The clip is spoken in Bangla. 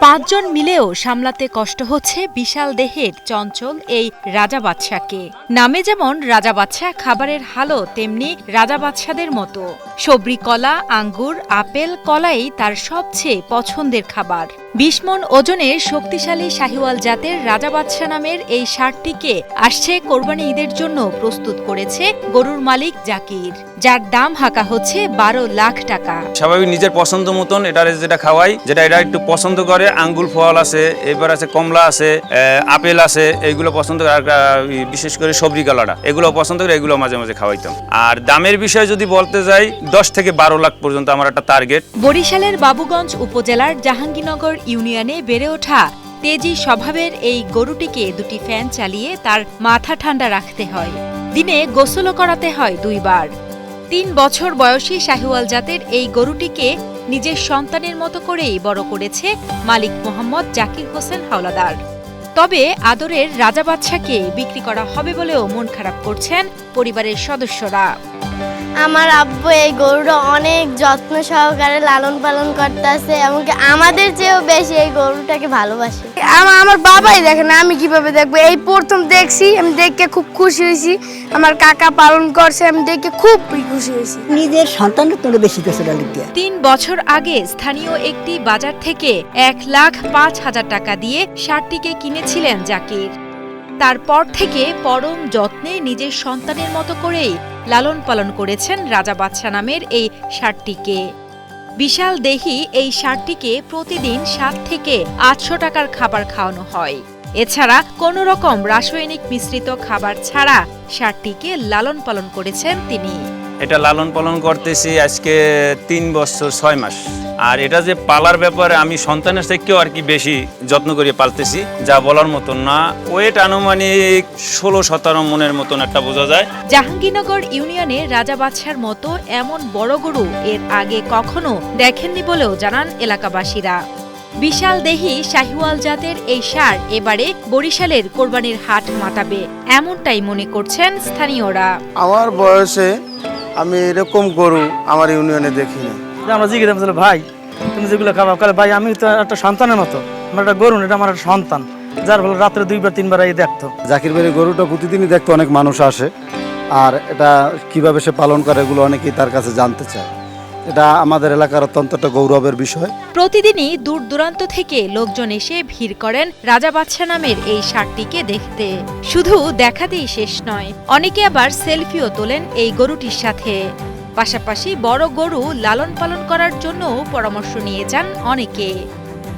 পাঁচজন মিলেও সামলাতে কষ্ট হচ্ছে বিশাল দেহের চঞ্চল এই রাজা বাদশাকে। নামে যেমন রাজা বাদশা খাবারের হালো তেমনি রাজা বাদশাদের মতো। সবরি কলা, আঙ্গুর, আপেল, কলাই তার সবচেয়ে পছন্দের খাবার। বিস্মন ওজনের শক্তিশালী শাহিওয়াল জাতের রাজা বাদশা নামের এই সারটিকে আসছে কোরবানি ঈদের জন্য প্রস্তুত করেছে গরুর মালিক জাকির যার দাম হাঁকা হচ্ছে বারো লাখ টাকা। স্বাভাবিক নিজের পছন্দ মতন এটা যেটা খাওয়াই যেটা এটা একটু পছন্দ করে আঙ্গুল ফল আছে এবার আছে কমলা আছে আপেল আছে এইগুলো পছন্দ করে বিশেষ করে সবজি কালাটা এগুলো পছন্দ করে এগুলো মাঝে মাঝে খাওয়াইতাম। আর দামের বিষয়ে যদি বলতে যাই দশ থেকে বারো লাখ পর্যন্ত আমার একটা টার্গেট বরিশালের বাবুগঞ্জ উপজেলার জাহাঙ্গীরনগর ইউনিয়নে বেড়ে ওঠা তেজি স্বভাবের এই গরুটিকে দুটি ফ্যান চালিয়ে তার মাথা ঠান্ডা রাখতে হয়। দিনে গোসলও করাতে হয় দুইবার। তিন বছর বয়সী শাহিওয়াল জাতের এই গরুটিকে নিজের সন্তানের মতো করেই বড় করেছে মালিক মোহাম্মদ জাকির হোসেন হাওলাদার। তবে আদরের রাজা বিক্রি করা হবে বলেও মন খারাপ করছেন পরিবারের সদস্যরা। আমার আব্বু এই গরুটা অনেক যত্ন সহকারে লালন পালন করতেছে এমনকি আমাদের চেয়েও বেশি এই গরুটাকে ভালোবাসে। আমার আমার বাবাই দেখে না আমি কীভাবে দেখব? এই প্রথম দেখছি আমি দেখে খুব খুশি হয়েছি। আমার কাকা পালন করছে আমি দেখে খুব খুশি হয়েছি। নিজের সন্তানের তোরে বেশি দিয়ে। তিন বছর আগে স্থানীয় একটি বাজার থেকে এক লাখ পাঁচ হাজার টাকা দিয়ে ষাটটিকে কিনেছিলেন জাকির। তারপর থেকে পরম যত্নে নিজের সন্তানের মতো করেই লালন পালন করেছেন রাজা বাদশা নামের এই ষাটটিকে। বিশাল দেহি এই ষাটটিকে প্রতিদিন সাত থেকে আটশো টাকার খাবার খাওয়ানো হয়। এছাড়া কোনো রকম রাসায়নিক মিশ্রিত খাবার ছাড়া ষাটটিকে লালন পালন করেছেন তিনি। এটা লালন পালন করতেছি আজকে তিন বছর, ছয় মাস। আর এটা যে পালার ব্যাপারে আমি সন্তানের থেকেও আর কি বেশি যত্ন করে পালতেছি যা বলার মতন না। ওয়েট আনুমানিক ষোলো সতেরো মনের মতন একটা বোঝা যায়। জাহাঙ্গীরনগর ইউনিয়নে রাজা বাদশার মতো এমন বড় গরু এর আগে কখনো দেখেননি বলেও জানান এলাকাবাসীরা। বিশাল দেহি শাহিওয়াল জাতের এই সার এবারে বরিশালের কোরবানির হাট মাতাবে এমনটাই মনে করছেন স্থানীয়রা। আমার বয়সে আমি এরকম গরু আমার ইউনিয়নে দেখি না যে আমরা জিজ্ঞেস ভাই তুমি যেগুলো খাবার কালে ভাই আমি তো একটা সন্তানের মতো। আমার একটা গরু এটা আমার একটা সন্তান। যার ফলে রাত্রে দুইবার তিনবার এই দেখতো। জাকির বাড়ির গরুটা প্রতিদিনই দেখতো অনেক মানুষ আসে। আর এটা কীভাবে সে পালন করে এগুলো অনেকেই তার কাছে জানতে চায়। এটা আমাদের এলাকার অত্যন্ত একটা গৌরবের বিষয়। প্রতিদিনই দূর দূরান্ত থেকে লোকজন এসে ভিড় করেন রাজা বাদশা নামের এই ষাটটিকে দেখতে। শুধু দেখাতেই শেষ নয় অনেকে আবার সেলফিও তোলেন এই গরুটির সাথে। পাশাপাশি বড় গরু লালন পালন করার জন্য পরামর্শ নিয়ে যান অনেকে।